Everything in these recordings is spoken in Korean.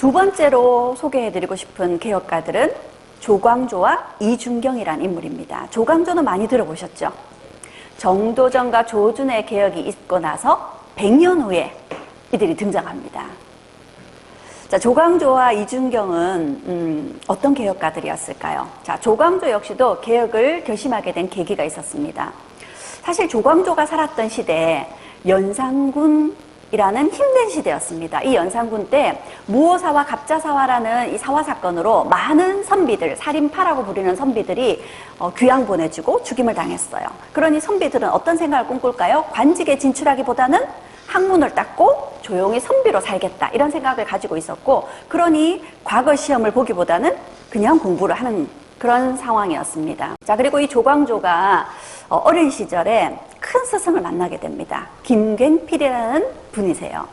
두 번째로 소개해드리고 싶은 개혁가들은 조광조와 이준경이란 인물입니다. 조광조는 많이 들어보셨죠? 정도전과 조준의 개혁이 있고 나서 100년 후에 이들이 등장합니다. 자, 조광조와 이준경은 음, 어떤 개혁가들이었을까요? 자, 조광조 역시도 개혁을 결심하게 된 계기가 있었습니다. 사실 조광조가 살았던 시대에 연산군 이라는 힘든 시대였습니다. 이 연산군 때 무오사와 갑자사화라는 이 사화 사건으로 많은 선비들, 살인파라고 부르는 선비들이 어, 귀양 보내주고 죽임을 당했어요. 그러니 선비들은 어떤 생각을 꿈꿀까요? 관직에 진출하기보다는 학문을 닦고 조용히 선비로 살겠다 이런 생각을 가지고 있었고 그러니 과거 시험을 보기보다는 그냥 공부를 하는 그런 상황이었습니다. 자 그리고 이 조광조가 어, 어린 시절에 큰 스승을 만나게 됩니다. 김갱필이라는 분이세요.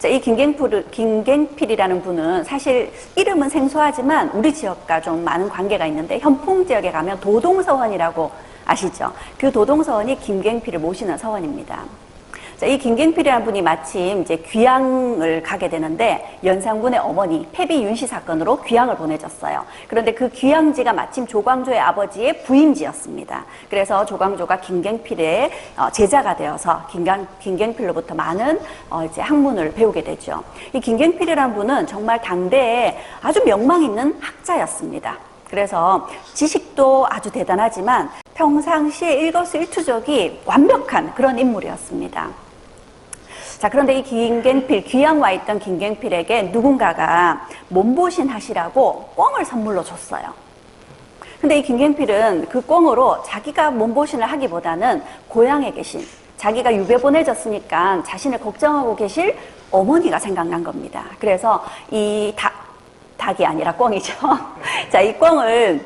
자, 이 김갱필, 김갱필이라는 분은 사실 이름은 생소하지만 우리 지역과 좀 많은 관계가 있는데 현풍 지역에 가면 도동서원이라고 아시죠? 그 도동서원이 김갱필을 모시는 서원입니다. 자, 이 김갱필이라는 분이 마침 이제 귀양을 가게 되는데 연산군의 어머니 패비 윤씨 사건으로 귀양을 보내졌어요. 그런데 그 귀양지가 마침 조광조의 아버지의 부임지였습니다. 그래서 조광조가 김갱필의 어, 제자가 되어서 김강, 김갱필로부터 많은 어, 이제 학문을 배우게 되죠. 이 김갱필이라는 분은 정말 당대에 아주 명망 있는 학자였습니다. 그래서 지식도 아주 대단하지만 평상시에 일거수일투족이 완벽한 그런 인물이었습니다. 자, 그런데 이 김갱필, 귀양 와 있던 김갱필에게 누군가가 몸보신 하시라고 꿩을 선물로 줬어요. 근데 이 김갱필은 그 꿩으로 자기가 몸보신을 하기보다는 고향에 계신, 자기가 유배 보내졌으니까 자신을 걱정하고 계실 어머니가 생각난 겁니다. 그래서 이 닭, 닭이 아니라 꿩이죠. 자, 이 꿩을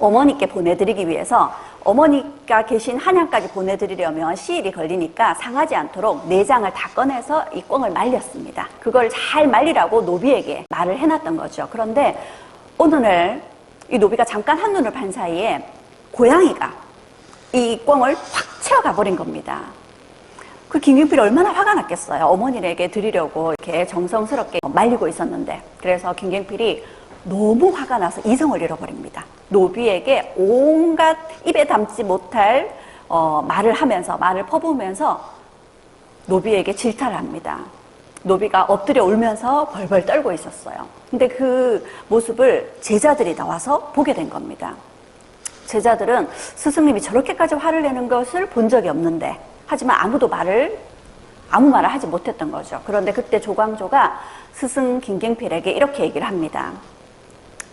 어머니께 보내드리기 위해서 어머니가 계신 한양까지 보내드리려면 시일이 걸리니까 상하지 않도록 내장을 다 꺼내서 이 꿩을 말렸습니다. 그걸 잘 말리라고 노비에게 말을 해놨던 거죠. 그런데 어느 날 이 노비가 잠깐 한눈을 판 사이에 고양이가 이 꿩을 확 채워가 버린 겁니다. 그 김균필이 얼마나 화가 났겠어요. 어머니에게 드리려고 이렇게 정성스럽게 말리고 있었는데. 그래서 김경필이 너무 화가 나서 이성을 잃어버립니다. 노비에게 온갖 입에 담지 못할 어, 말을 하면서 말을 퍼부으면서 노비에게 질타를 합니다. 노비가 엎드려 울면서 벌벌 떨고 있었어요. 근데 그 모습을 제자들이 나와서 보게 된 겁니다. 제자들은 스승님이 저렇게까지 화를 내는 것을 본 적이 없는데 하지만 아무도 말을 아무 말을 하지 못했던 거죠. 그런데 그때 조광조가 스승 김경필에게 이렇게 얘기를 합니다.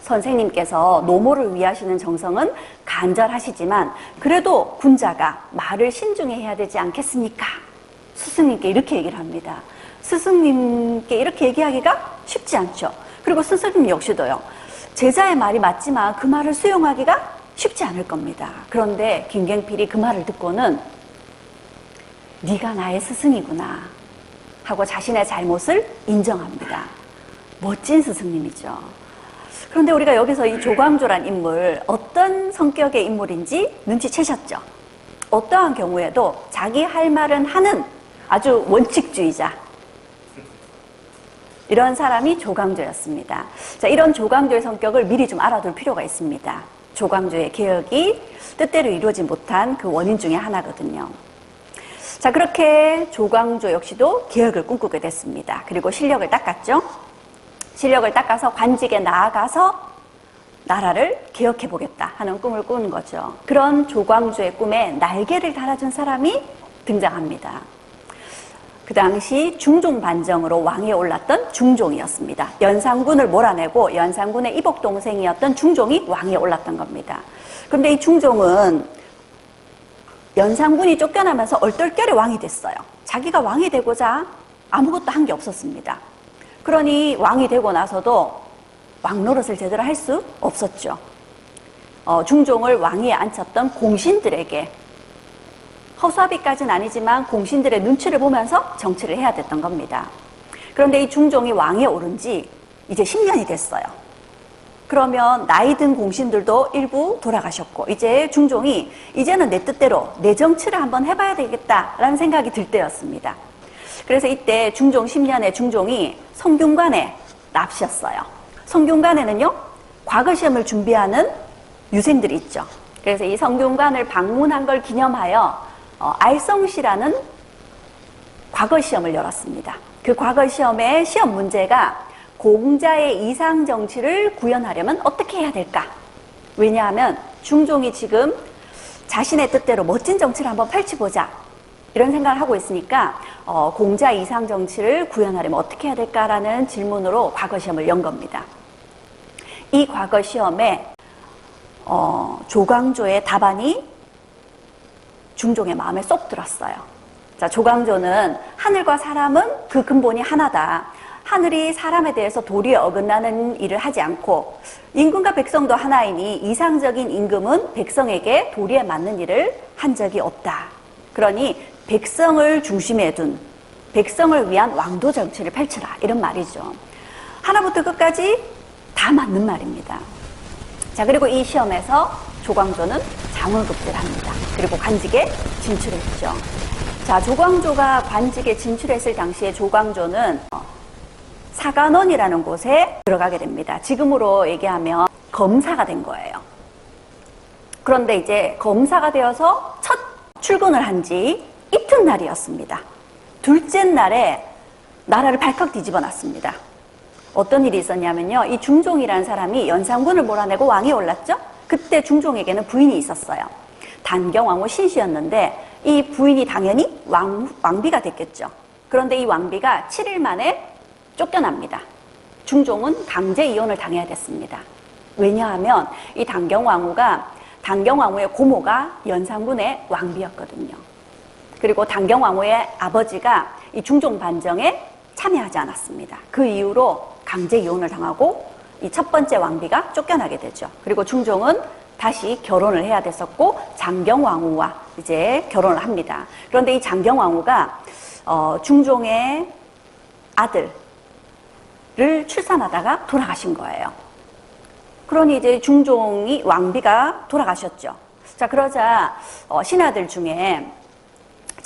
선생님께서 노모를 위하시는 정성은 간절하시지만 그래도 군자가 말을 신중히 해야 되지 않겠습니까? 스승님께 이렇게 얘기를 합니다. 스승님께 이렇게 얘기하기가 쉽지 않죠. 그리고 스승님 역시도요. 제자의 말이 맞지만 그 말을 수용하기가 쉽지 않을 겁니다. 그런데 김경필이 그 말을 듣고는 네가 나의 스승이구나 하고 자신의 잘못을 인정합니다. 멋진 스승님이죠. 그런데 우리가 여기서 이 조광조란 인물 어떤 성격의 인물인지 눈치채셨죠? 어떠한 경우에도 자기 할 말은 하는 아주 원칙주의자 이런 사람이 조광조였습니다. 자, 이런 조광조의 성격을 미리 좀 알아둘 필요가 있습니다. 조광조의 개혁이 뜻대로 이루어지 못한 그 원인 중에 하나거든요. 자, 그렇게 조광조 역시도 개혁을 꿈꾸게 됐습니다. 그리고 실력을 닦았죠. 실력을 닦아서 관직에 나아가서 나라를 개혁해 보겠다 하는 꿈을 꾸는 거죠. 그런 조광조의 꿈에 날개를 달아준 사람이 등장합니다. 그 당시 중종 반정으로 왕위에 올랐던 중종이었습니다. 연산군을 몰아내고 연산군의 이복 동생이었던 중종이 왕위에 올랐던 겁니다. 그런데 이 중종은 연산군이 쫓겨나면서 얼떨결에 왕이 됐어요. 자기가 왕이 되고자 아무것도 한 게 없었습니다. 그러니 왕이 되고 나서도 왕 노릇을 제대로 할 수 없었죠. 어, 중종을 왕위에 앉혔던 공신들에게 허수아비까지는 아니지만 공신들의 눈치를 보면서 정치를 해야 됐던 겁니다. 그런데 이 중종이 왕위에 오른 지 이제 10년이 됐어요. 그러면 나이 든 공신들도 일부 돌아가셨고 이제 중종이 이제는 내 뜻대로 내 정치를 한번 해봐야 되겠다라는 생각이 들 때였습니다. 그래서 이때 중종 10년에 중종이 성균관에 납시였어요. 성균관에는요, 과거 시험을 준비하는 유생들이 있죠. 그래서 이 성균관을 방문한 걸 기념하여 어, 알성시라는 과거 시험을 열었습니다. 그 과거 시험의 시험 문제가 공자의 이상 정치를 구현하려면 어떻게 해야 될까? 왜냐하면 중종이 지금 자신의 뜻대로 멋진 정치를 한번 펼쳐보자. 이런 생각을 하고 있으니까 어, 공자 이상 정치를 구현하려면 어떻게 해야 될까라는 질문으로 과거 시험을 연 겁니다. 이 과거 시험에 어, 조광조의 답안이 중종의 마음에 쏙 들었어요. 자, 조광조는 하늘과 사람은 그 근본이 하나다. 하늘이 사람에 대해서 도리에 어긋나는 일을 하지 않고 임금과 백성도 하나이니 이상적인 임금은 백성에게 도리에 맞는 일을 한 적이 없다. 그러니 백성을 중심에 둔 백성을 위한 왕도 정치를 펼쳐라. 이런 말이죠. 하나부터 끝까지 다 맞는 말입니다. 자, 그리고 이 시험에서 조광조는 장원급제를 합니다. 그리고 관직에 진출했죠. 자, 조광조가 관직에 진출했을 당시에 조광조는 어, 사관원이라는 곳에 들어가게 됩니다. 지금으로 얘기하면 검사가 된 거예요. 그런데 이제 검사가 되어서 첫 출근을 한 지 이튿날이었습니다. 둘째 날에 나라를 발칵 뒤집어 놨습니다. 어떤 일이 있었냐면요. 이 중종이라는 사람이 연산군을 몰아내고 왕이 올랐죠? 그때 중종에게는 부인이 있었어요. 단경왕후 신씨였는데 이 부인이 당연히 왕, 왕비가 됐겠죠. 그런데 이 왕비가 7일 만에 쫓겨납니다. 중종은 강제 이혼을 당해야 됐습니다. 왜냐하면 이 단경왕후가 단경왕후의 고모가 연산군의 왕비였거든요. 그리고 단경 왕후의 아버지가 이 중종 반정에 참여하지 않았습니다. 그 이후로 강제 이혼을 당하고 이 첫 번째 왕비가 쫓겨나게 되죠. 그리고 중종은 다시 결혼을 해야 됐었고 장경 왕후와 이제 결혼을 합니다. 그런데 이 장경 왕후가 어, 중종의 아들을 출산하다가 돌아가신 거예요. 그러니 이제 중종이 왕비가 돌아가셨죠. 자 그러자 어, 신하들 중에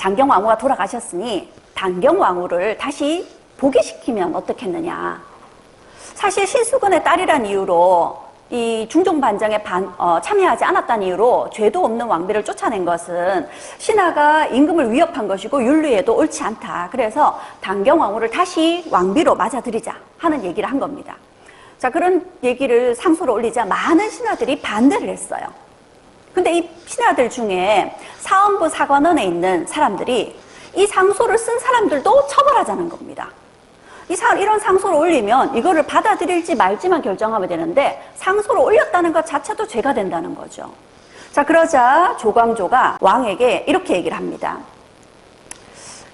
장경 왕후가 돌아가셨으니 단경 왕후를 다시 복위시키면 어떻겠느냐. 사실 신수근의 딸이란 이유로 이 중종 반정에 반, 어, 참여하지 않았다는 이유로 죄도 없는 왕비를 쫓아낸 것은 신하가 임금을 위협한 것이고 윤리에도 옳지 않다. 그래서 단경왕후를 다시 왕비로 맞아들이자 하는 얘기를 한 겁니다. 자 그런 얘기를 상소를 올리자 많은 신하들이 반대를 했어요. 근데 이 신하들 중에 사원부 사관원에 있는 사람들이 이 상소를 쓴 사람들도 처벌하자는 겁니다. 이 사, 이런 상소를 올리면 이거를 받아들일지 말지만 결정하면 되는데 상소를 올렸다는 것 자체도 죄가 된다는 거죠. 자, 그러자 조광조가 왕에게 이렇게 얘기를 합니다.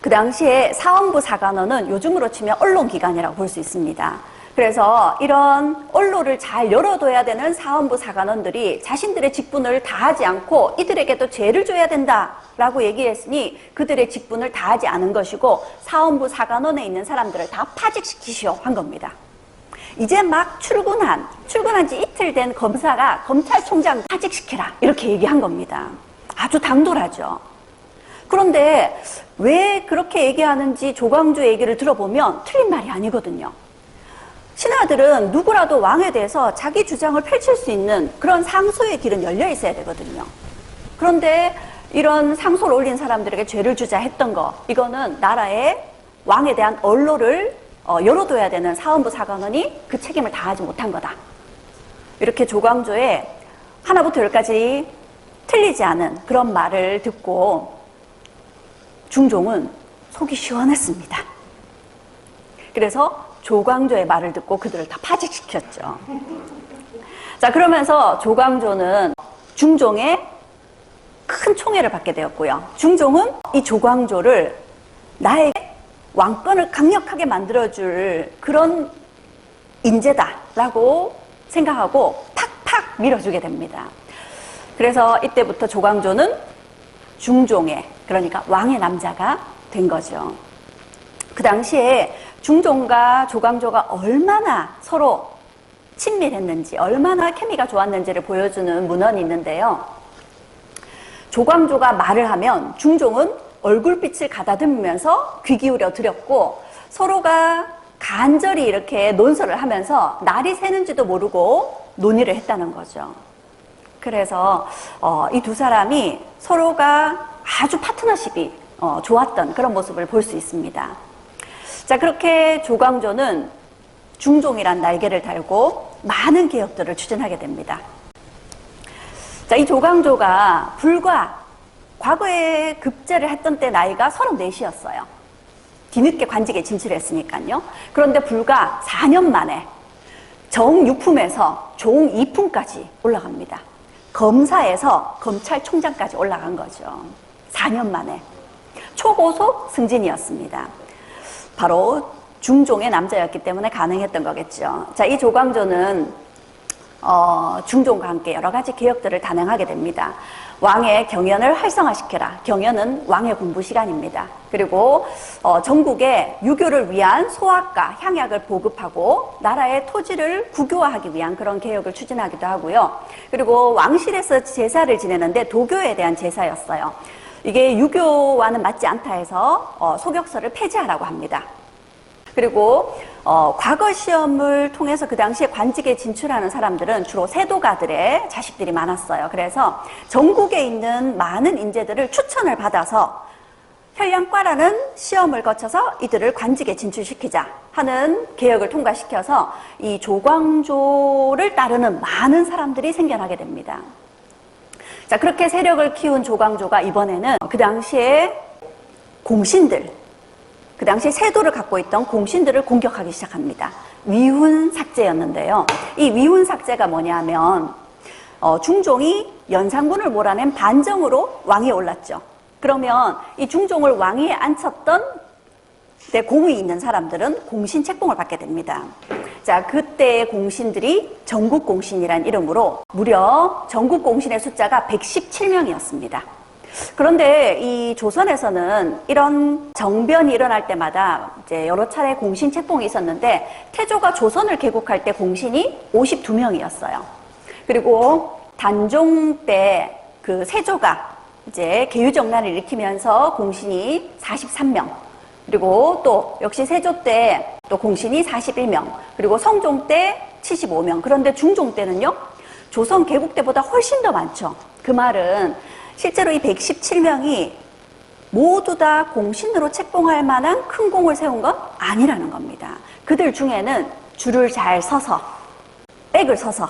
그 당시에 사원부 사관원은 요즘으로 치면 언론기관이라고 볼 수 있습니다. 그래서 이런 언로를 잘 열어둬야 되는 사원부 사관원들이 자신들의 직분을 다하지 않고 이들에게도 죄를 줘야 된다라고 얘기했으니 그들의 직분을 다하지 않은 것이고 사원부 사관원에 있는 사람들을 다 파직시키시오 한 겁니다. 이제 막 출근한 출근한 지 이틀 된 검사가 검찰총장 파직시켜라 이렇게 얘기한 겁니다. 아주 당돌하죠. 그런데 왜 그렇게 얘기하는지 조광조 얘기를 들어보면 틀린 말이 아니거든요. 신하들은 누구라도 왕에 대해서 자기 주장을 펼칠 수 있는 그런 상소의 길은 열려 있어야 되거든요. 그런데 이런 상소를 올린 사람들에게 죄를 주자 했던 거, 이거는 나라의 왕에 대한 언로를 어, 열어둬야 되는 사원부 사관원이 그 책임을 다하지 못한 거다. 이렇게 조광조의 하나부터 열까지 틀리지 않은 그런 말을 듣고 중종은 속이 시원했습니다. 그래서 조광조의 말을 듣고 그들을 다 파직시켰죠. 자, 그러면서 조광조는 중종의 큰 총애를 받게 되었고요. 중종은 이 조광조를 나에게 왕권을 강력하게 만들어줄 그런 인재다라고 생각하고 팍팍 밀어주게 됩니다. 그래서 이때부터 조광조는 중종의, 그러니까 왕의 남자가 된 거죠. 그 당시에 중종과 조광조가 얼마나 서로 친밀했는지, 얼마나 케미가 좋았는지를 보여주는 문헌이 있는데요. 조광조가 말을 하면 중종은 얼굴빛을 가다듬으면서 귀 기울여 들였고 서로가 간절히 이렇게 논설을 하면서 날이 새는지도 모르고 논의를 했다는 거죠. 그래서 어, 이 두 사람이 서로가 아주 파트너십이 어, 좋았던 그런 모습을 볼 수 있습니다. 자 그렇게 조광조는 중종이란 날개를 달고 많은 개혁들을 추진하게 됩니다. 자, 이 조광조가 불과 과거에 급제를 했던 때 나이가 34이었어요. 뒤늦게 관직에 진출했으니까요. 그런데 불과 4년 만에 정육품에서 종이품까지 올라갑니다. 검사에서 검찰총장까지 올라간 거죠. 4년 만에. 초고속 승진이었습니다. 바로 중종의 남자였기 때문에 가능했던 거겠죠. 자, 이 조광조는 어, 중종과 함께 여러 가지 개혁들을 단행하게 됩니다. 왕의 경연을 활성화시켜라. 경연은 왕의 공부 시간입니다. 그리고 어, 전국에 유교를 위한 소학과 향약을 보급하고 나라의 토지를 국유화하기 위한 그런 개혁을 추진하기도 하고요. 그리고 왕실에서 제사를 지내는데 도교에 대한 제사였어요. 이게 유교와는 맞지 않다 해서 어, 소격서를 폐지하라고 합니다. 그리고 어, 과거 시험을 통해서 그 당시에 관직에 진출하는 사람들은 주로 세도가들의 자식들이 많았어요. 그래서 전국에 있는 많은 인재들을 추천을 받아서 혈량과라는 시험을 거쳐서 이들을 관직에 진출시키자 하는 개혁을 통과시켜서 이 조광조를 따르는 많은 사람들이 생겨나게 됩니다. 자, 그렇게 세력을 키운 조광조가 이번에는 그 당시에 공신들, 그 당시 세도를 갖고 있던 공신들을 공격하기 시작합니다. 위훈 삭제였는데요. 이 위훈 삭제가 뭐냐면 어, 중종이 연산군을 몰아낸 반정으로 왕위에 올랐죠. 그러면 이 중종을 왕위에 앉혔던 때 공이 있는 사람들은 공신 책봉을 받게 됩니다. 자, 그때의 공신들이 전국 공신이란 이름으로 무려 전국 공신의 숫자가 117명이었습니다. 그런데 이 조선에서는 이런 정변이 일어날 때마다 이제 여러 차례 공신 책봉이 있었는데 태조가 조선을 개국할 때 공신이 52명이었어요. 그리고 단종 때 그 세조가 이제 개유정난을 일으키면서 공신이 43명. 그리고 또 역시 세조 때 또 공신이 41명. 그리고 성종 때 75명. 그런데 중종 때는요. 조선 개국 때보다 훨씬 더 많죠. 그 말은 실제로 이 117명이 모두 다 공신으로 책봉할 만한 큰 공을 세운 건 아니라는 겁니다. 그들 중에는 줄을 잘 서서, 백을 서서,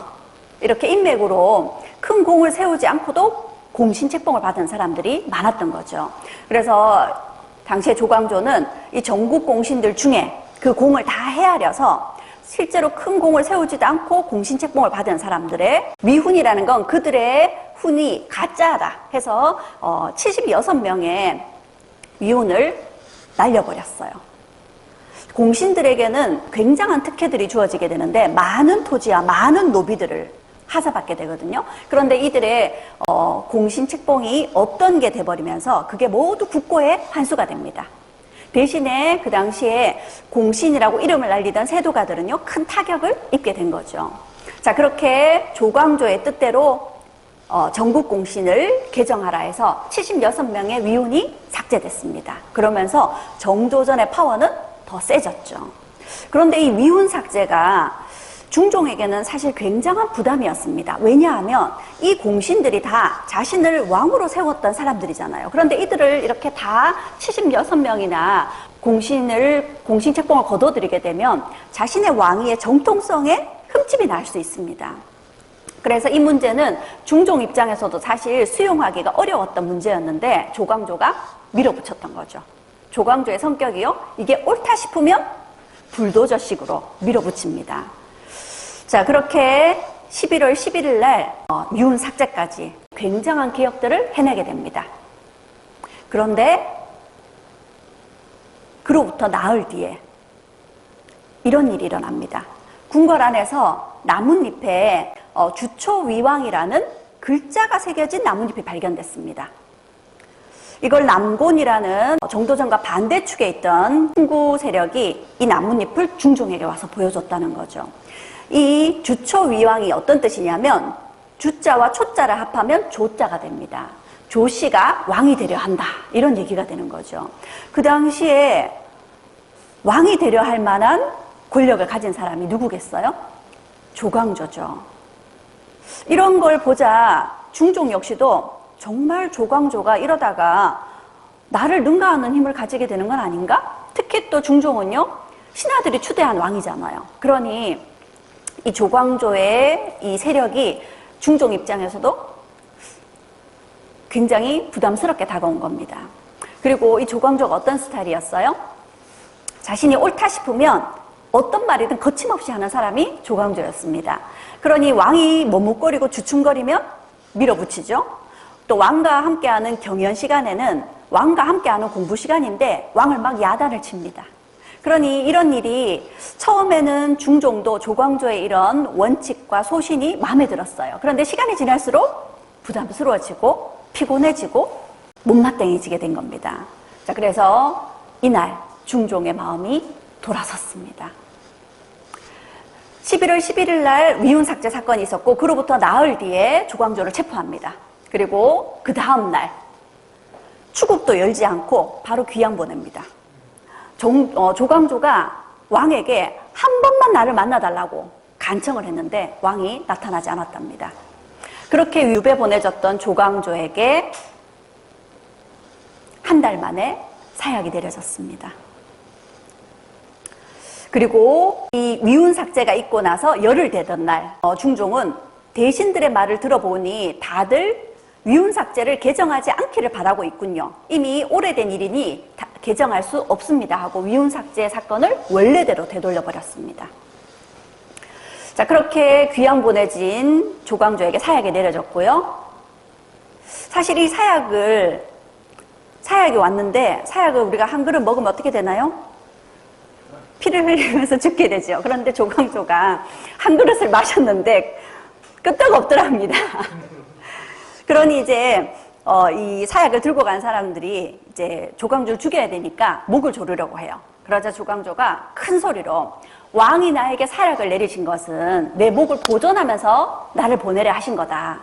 이렇게 인맥으로 큰 공을 세우지 않고도 공신 책봉을 받은 사람들이 많았던 거죠. 그래서 당시에 조광조는 이 전국 공신들 중에 그 공을 다 헤아려서 실제로 큰 공을 세우지도 않고 공신 책봉을 받은 사람들의 미훈이라는 건 그들의 훈이 가짜다 해서 어, 76명의 위훈을 날려버렸어요. 공신들에게는 굉장한 특혜들이 주어지게 되는데 많은 토지와 많은 노비들을 하사받게 되거든요. 그런데 이들의 어, 공신 책봉이 없던 게 돼버리면서 그게 모두 국고에 환수가 됩니다. 대신에 그 당시에 공신이라고 이름을 날리던 세도가들은요 큰 타격을 입게 된 거죠. 자 그렇게 조광조의 뜻대로 어, 전국 공신을 개정하라 해서 76명의 위훈이 삭제됐습니다. 그러면서 정조전의 파워는 더 세졌죠. 그런데 이 위훈 삭제가 중종에게는 사실 굉장한 부담이었습니다. 왜냐하면 이 공신들이 다 자신을 왕으로 세웠던 사람들이잖아요. 그런데 이들을 이렇게 다 76명이나 공신을, 공신 책봉을 거둬들이게 되면 자신의 왕위의 정통성에 흠집이 날 수 있습니다. 그래서 이 문제는 중종 입장에서도 사실 수용하기가 어려웠던 문제였는데 조광조가 밀어붙였던 거죠. 조광조의 성격이요. 이게 옳다 싶으면 불도저식으로 밀어붙입니다. 자, 그렇게 11월 11일 날 어, 미운 삭제까지 굉장한 개혁들을 해내게 됩니다. 그런데 그로부터 나흘 뒤에 이런 일이 일어납니다. 궁궐 안에서 나뭇잎에 어, 주초위왕이라는 글자가 새겨진 나뭇잎이 발견됐습니다. 이걸 남곤이라는 정도전과 반대축에 있던 친구 세력이 이 나뭇잎을 중종에게 와서 보여줬다는 거죠. 이 주초위왕이 어떤 뜻이냐면 주자와 초자를 합하면 조자가 됩니다. 조씨가 왕이 되려 한다. 이런 얘기가 되는 거죠. 그 당시에 왕이 되려 할 만한 권력을 가진 사람이 누구겠어요? 조광조죠. 이런 걸 보자 중종 역시도 정말 조광조가 이러다가 나를 능가하는 힘을 가지게 되는 건 아닌가? 특히 또 중종은요, 신하들이 추대한 왕이잖아요. 그러니 이 조광조의 이 세력이 중종 입장에서도 굉장히 부담스럽게 다가온 겁니다. 그리고 이 조광조가 어떤 스타일이었어요? 자신이 옳다 싶으면 어떤 말이든 거침없이 하는 사람이 조광조였습니다. 그러니 왕이 머뭇거리고 주춤거리면 밀어붙이죠. 또 왕과 함께하는 경연 시간에는 왕과 함께하는 공부 시간인데 왕을 막 야단을 칩니다. 그러니 이런 일이 처음에는 중종도 조광조의 이런 원칙과 소신이 마음에 들었어요. 그런데 시간이 지날수록 부담스러워지고 피곤해지고 못마땅해지게 된 겁니다. 자, 그래서 이날 중종의 마음이 돌아섰습니다. 11월 11일 날 위훈 삭제 사건이 있었고 그로부터 나흘 뒤에 조광조를 체포합니다. 그리고 그 다음 날 추국도 열지 않고 바로 귀양 보냅니다. 정- 어, 조광조가 왕에게 한 번만 나를 만나달라고 간청을 했는데 왕이 나타나지 않았답니다. 그렇게 유배 보내졌던 조광조에게 한 달 만에 사약이 내려졌습니다. 그리고 이 위훈 삭제가 있고 나서 열흘 되던 날 어, 중종은 대신들의 말을 들어보니 다들 위훈 삭제를 개정하지 않기를 바라고 있군요. 이미 오래된 일이니 다- 개정할 수 없습니다 하고 위훈 삭제 사건을 원래대로 되돌려 버렸습니다. 자 그렇게 귀양 보내진 조광조에게 사약이 내려졌고요. 사실 이 사약을 사약이 왔는데 사약을 우리가 한 그릇 먹으면 어떻게 되나요? 피를 흘리면서 죽게 되죠. 그런데 조광조가 한 그릇을 마셨는데 끄떡없더랍니다. 그러니 이제 어, 이 사약을 들고 간 사람들이 이제 조광조를 죽여야 되니까 목을 조르려고 해요. 그러자 조광조가 큰 소리로 왕이 나에게 사약을 내리신 것은 내 목을 보존하면서 나를 보내려 하신 거다.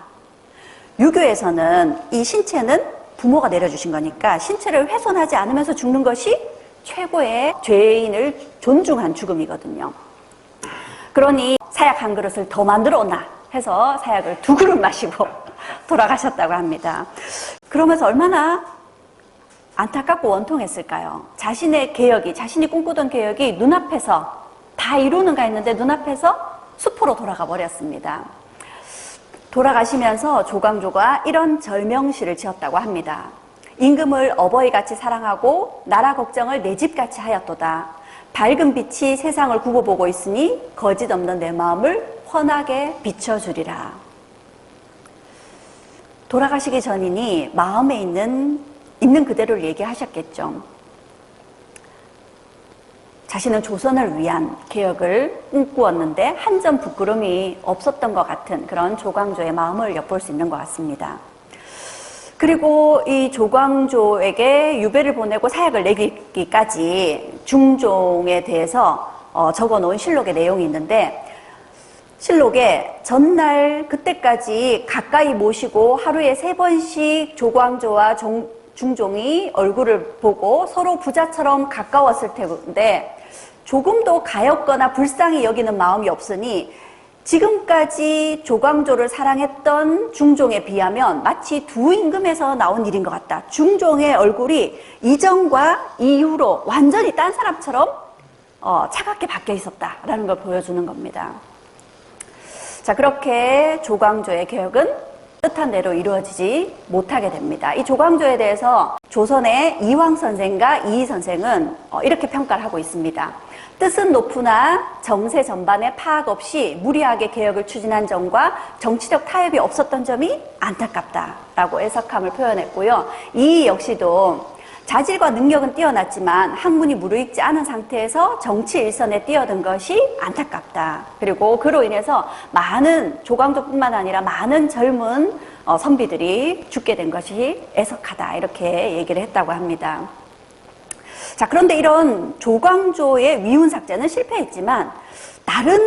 유교에서는 이 신체는 부모가 내려주신 거니까 신체를 훼손하지 않으면서 죽는 것이 최고의 죄인을 존중한 죽음이거든요. 그러니 사약 한 그릇을 더 만들어 오나 해서 사약을 두 그릇 마시고 돌아가셨다고 합니다. 그러면서 얼마나 안타깝고 원통했을까요? 자신의 개혁이, 자신이 꿈꾸던 개혁이 눈앞에서 다 이루는가 했는데 눈앞에서 수포로 돌아가 버렸습니다. 돌아가시면서 조광조가 이런 절명시를 지었다고 합니다. 임금을 어버이같이 사랑하고 나라 걱정을 내 집같이 하였도다. 밝은 빛이 세상을 굽어보고 있으니 거짓 없는 내 마음을 환하게 비춰주리라. 돌아가시기 전이니 마음에 있는 있는 그대로를 얘기하셨겠죠. 자신은 조선을 위한 개혁을 꿈꾸었는데 한 점 부끄럼이 없었던 것 같은 그런 조광조의 마음을 엿볼 수 있는 것 같습니다. 그리고 이 조광조에게 유배를 보내고 사약을 내기까지 중종에 대해서 어, 적어 놓은 실록의 내용이 있는데 실록에 전날 그때까지 가까이 모시고 하루에 세 번씩 조광조와 종- 중종이 얼굴을 보고 서로 부자처럼 가까웠을 텐데 조금도 가엾거나 불쌍히 여기는 마음이 없으니 지금까지 조광조를 사랑했던 중종에 비하면 마치 두 임금에서 나온 일인 것 같다. 중종의 얼굴이 이전과 이후로 완전히 딴 사람처럼 어, 차갑게 바뀌어 있었다라는 걸 보여주는 겁니다. 자, 그렇게 조광조의 개혁은 뜻한 대로 이루어지지 못하게 됩니다. 이 조광조에 대해서 조선의 이황 선생과 이희 선생은 어, 이렇게 평가를 하고 있습니다. 뜻은 높으나 정세 전반에 파악 없이 무리하게 개혁을 추진한 점과 정치적 타협이 없었던 점이 안타깝다라고 애석함을 표현했고요. 이 역시도 자질과 능력은 뛰어났지만 학문이 무르익지 않은 상태에서 정치 일선에 뛰어든 것이 안타깝다. 그리고 그로 인해서 많은 조광조뿐만 아니라 많은 젊은 어, 선비들이 죽게 된 것이 애석하다. 이렇게 얘기를 했다고 합니다. 자, 그런데 이런 조광조의 위훈 삭제는 실패했지만 다른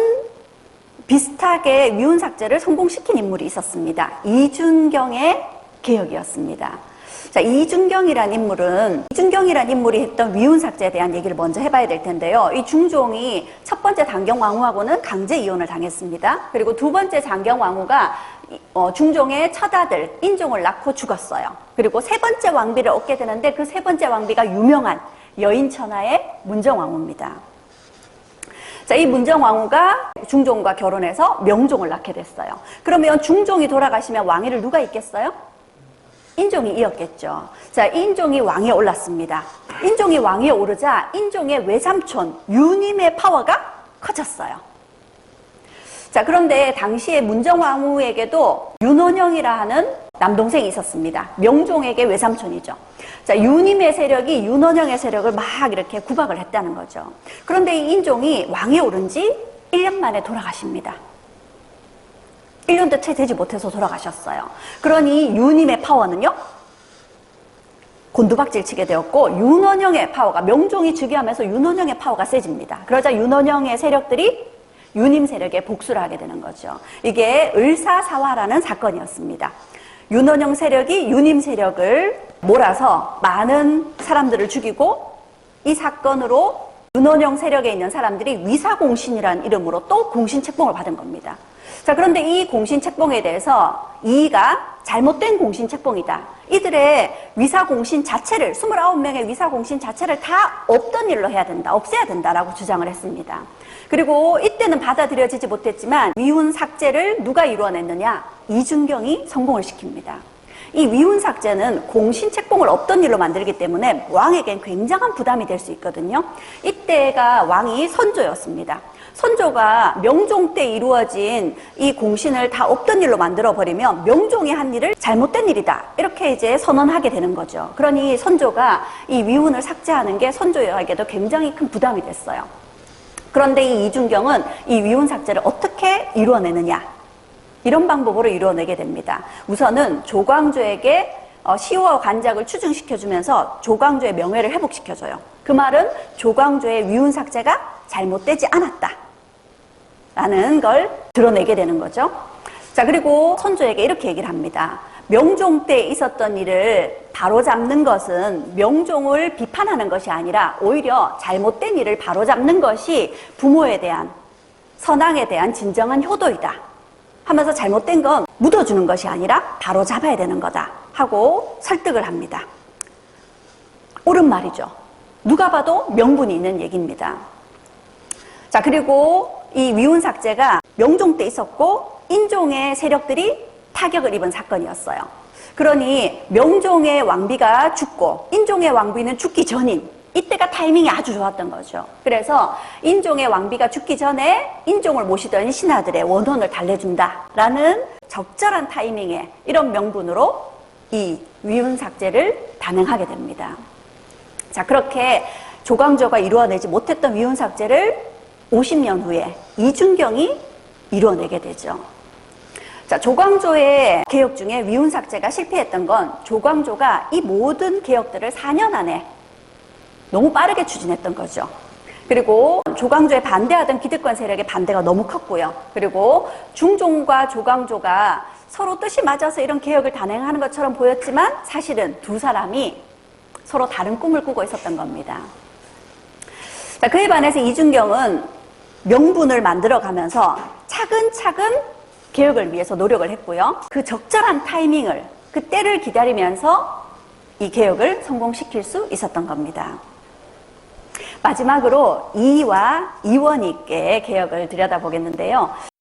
비슷하게 위훈 삭제를 성공시킨 인물이 있었습니다. 이준경의 개혁이었습니다. 자, 이준경이란 인물은 이준경이란 인물이 했던 위훈 삭제에 대한 얘기를 먼저 해봐야 될 텐데요. 이 중종이 첫 번째 장경 왕후하고는 강제 이혼을 당했습니다. 그리고 두 번째 장경 왕후가 이- 어, 중종의 처자들 인종을 낳고 죽었어요. 그리고 세 번째 왕비를 얻게 되는데 그 세 번째 왕비가 유명한 여인 천하의 문정 왕후입니다. 자, 이 문정 왕후가 중종과 결혼해서 명종을 낳게 됐어요. 그러면 중종이 돌아가시면 왕위를 누가 잇겠어요? 인종이 이었겠죠. 자, 인종이 왕위에 올랐습니다. 인종이 왕위에 오르자 인종의 외삼촌 유님의 파워가 커졌어요. 자, 그런데 당시에 문정왕후에게도 윤원영이라 하는 남동생이 있었습니다. 명종에게 외삼촌이죠. 자, 유님의 세력이 윤원영의 세력을 막 이렇게 구박을 했다는 거죠. 그런데 이 인종이 왕위에 오른 지 1년 만에 돌아가십니다. 1년도 채 되지 못해서 돌아가셨어요. 그러니 유님의 파워는요? 곤두박질 치게 되었고 윤원영의 파워가 명종이 즉위하면서 윤원영의 파워가 세집니다. 그러자 윤원영의 세력들이 유님 세력에 복수를 하게 되는 거죠. 이게 을사사화라는 사건이었습니다. 윤원영 세력이 유님 세력을 몰아서 많은 사람들을 죽이고 이 사건으로 윤원영 세력에 있는 사람들이 위사공신이라는 이름으로 또 공신 책봉을 받은 겁니다. 자, 그런데 이 공신 책봉에 대해서 이의가 잘못된 공신 책봉이다. 이들의 위사 공신 자체를, 29명의 위사 공신 자체를 다 없던 일로 해야 된다. 없애야 된다라고 주장을 했습니다. 그리고 이때는 받아들여지지 못했지만 위훈 삭제를 누가 이루어냈느냐? 이준경이 성공을 시킵니다. 이 위훈 삭제는 공신 책봉을 없던 일로 만들기 때문에 왕에겐 굉장한 부담이 될 수 있거든요. 이때가 왕이 선조였습니다. 선조가 명종 때 이루어진 이 공신을 다 없던 일로 만들어 버리면 명종이 한 일을 잘못된 일이다. 이렇게 이제 선언하게 되는 거죠. 그러니 선조가 이 위훈을 삭제하는 게 선조에게도 굉장히 큰 부담이 됐어요. 그런데 이 이준경은 이 위훈 삭제를 어떻게 이루어내느냐? 이런 방법으로 이루어내게 됩니다. 우선은 조광조에게 어, 시호와 관작을 추증시켜주면서 조광조의 명예를 회복시켜줘요. 그 말은 조광조의 위훈 삭제가 잘못되지 않았다. 라는 걸 드러내게 되는 거죠. 자, 그리고 선조에게 이렇게 얘기를 합니다. 명종 때 있었던 일을 바로잡는 것은 명종을 비판하는 것이 아니라 오히려 잘못된 일을 바로잡는 것이 부모에 대한 선왕에 대한 진정한 효도이다. 하면서 잘못된 건 묻어주는 것이 아니라 바로 잡아야 되는 거다. 하고 설득을 합니다. 옳은 말이죠. 누가 봐도 명분이 있는 얘기입니다. 자, 그리고 이 위훈 삭제가 명종 때 있었고 인종의 세력들이 타격을 입은 사건이었어요. 그러니 명종의 왕비가 죽고 인종의 왕비는 죽기 전인 이때가 타이밍이 아주 좋았던 거죠. 그래서 인종의 왕비가 죽기 전에 인종을 모시던 신하들의 원혼을 달래준다라는 적절한 타이밍에 이런 명분으로 이 위훈 삭제를 단행하게 됩니다. 자, 그렇게 조광조가 이루어내지 못했던 위훈 삭제를 50년 후에 이준경이 이루어내게 되죠. 자, 조광조의 개혁 중에 위훈 삭제가 실패했던 건 조광조가 이 모든 개혁들을 4년 안에 너무 빠르게 추진했던 거죠. 그리고 조광조에 반대하던 기득권 세력의 반대가 너무 컸고요. 그리고 중종과 조광조가 서로 뜻이 맞아서 이런 개혁을 단행하는 것처럼 보였지만 사실은 두 사람이 서로 다른 꿈을 꾸고 있었던 겁니다. 자, 그에 반해서 이준경은 명분을 만들어 가면서 차근차근 개혁을 위해서 노력을 했고요. 그 적절한 타이밍을, 그 때를 기다리면서 이 개혁을 성공시킬 수 있었던 겁니다. 마지막으로 이와 이원익의 개혁을 들여다보겠는데요.